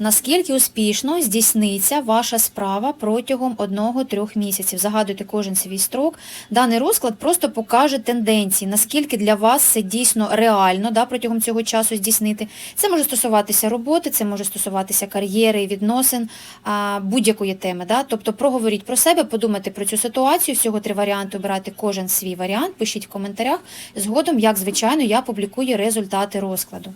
Наскільки успішно здійсниться ваша справа протягом 1-3 місяців? Загадуйте кожен свій строк. Даний розклад просто покаже тенденції, наскільки для вас це дійсно реально да, протягом цього часу здійснити. Це може стосуватися роботи, це може стосуватися кар'єри, відносин, будь-якої теми. Да? Тобто проговоріть про себе, подумайте про цю ситуацію. Всього три варіанти, обирайте кожен свій варіант, пишіть в коментарях. Згодом, як звичайно, я публікую результати розкладу.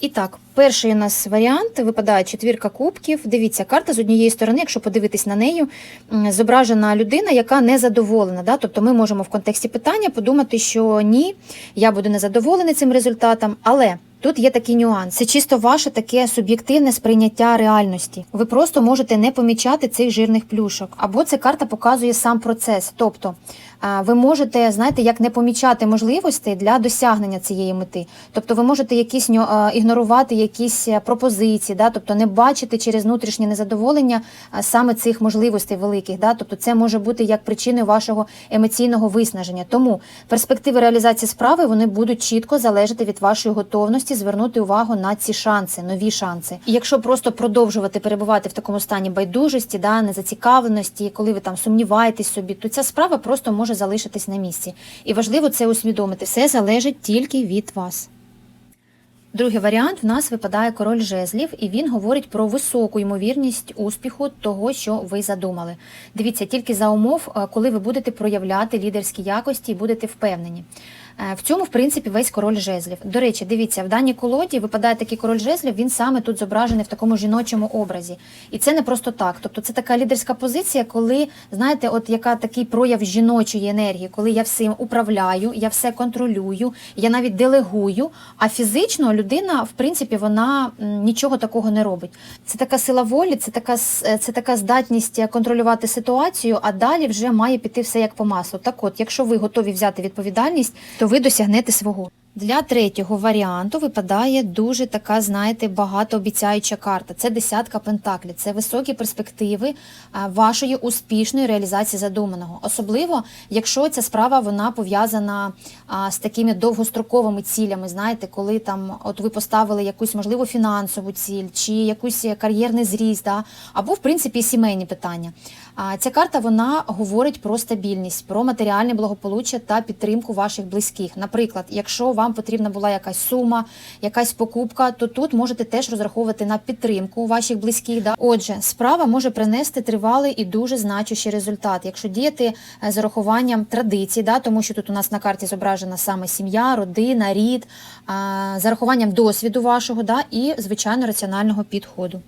І так, перший у нас варіант випадає четвірка кубків. Дивіться, карта з однієї сторони, якщо подивитись на нею, м, зображена людина, яка не задоволена. Да? Тобто ми можемо в контексті питання подумати, що ні, я буду незадоволений цим результатом, але. Тут є такий нюанс. Це чисто ваше таке суб'єктивне сприйняття реальності. Ви просто можете не помічати цих жирних плюшок. Або ця карта показує сам процес. Тобто ви можете, знаєте, як не помічати можливостей для досягнення цієї мети. Тобто ви можете якісь ігнорувати якісь е, пропозиції, да? тобто не бачити через внутрішнє незадоволення саме цих можливостей великих. Да? Тобто це може бути як причиною вашого емоційного виснаження. Тому перспективи реалізації справи вони будуть чітко залежати від вашої готовності звернути увагу на ці шанси, нові шанси. І якщо просто продовжувати перебувати в такому стані байдужості, да, незацікавленості, коли ви там сумніваєтесь собі, то ця справа просто може залишитись на місці. І важливо це усвідомити. Все залежить тільки від вас. Другий варіант в нас випадає король жезлів, і він говорить про високу ймовірність успіху того, що ви задумали. Дивіться, тільки за умов, е, коли ви будете проявляти лідерські якості і будете впевнені. Е, В цьому, в принципі, весь король жезлів. До речі, дивіться, в даній колоді випадає такий король жезлів, він саме тут зображений в такому жіночому образі. І це не просто так. Тобто це така лідерська позиція, коли, знаєте, от яка такий прояв жіночої енергії, коли я всім управляю, я все контролюю, я навіть делегую, а фізично людина, в принципі, вона нічого такого не робить. Це така сила волі, це така, е, це така здатність контролювати ситуацію, а далі вже має піти все як по маслу. Так от, якщо ви готові взяти відповідальність, то ви досягнете свого. Для третього варіанту випадає дуже така, знаєте, багатообіцяюча карта. Це десятка пентаклів. Це високі перспективи вашої успішної реалізації задуманого. Особливо, якщо ця справа вона пов'язана з такими довгостроковими цілями. Знаєте, коли там от ви поставили якусь можливо фінансову ціль чи якийсь кар'єрний зріст, да? або в принципі сімейні питання. Ця карта вона говорить про стабільність, про матеріальне благополуччя та підтримку ваших близьких. Наприклад, якщо вам потрібна була якась сума, якась покупка, то тут можете теж розраховувати на підтримку ваших близьких. Да? Отже, справа може принести тривалий і дуже значущий результат, якщо діяти е, з урахуванням традицій, да? тому що тут у нас на карті зображена саме сім'я, родина, рід, з урахуванням досвіду вашого да? і звичайно раціонального підходу.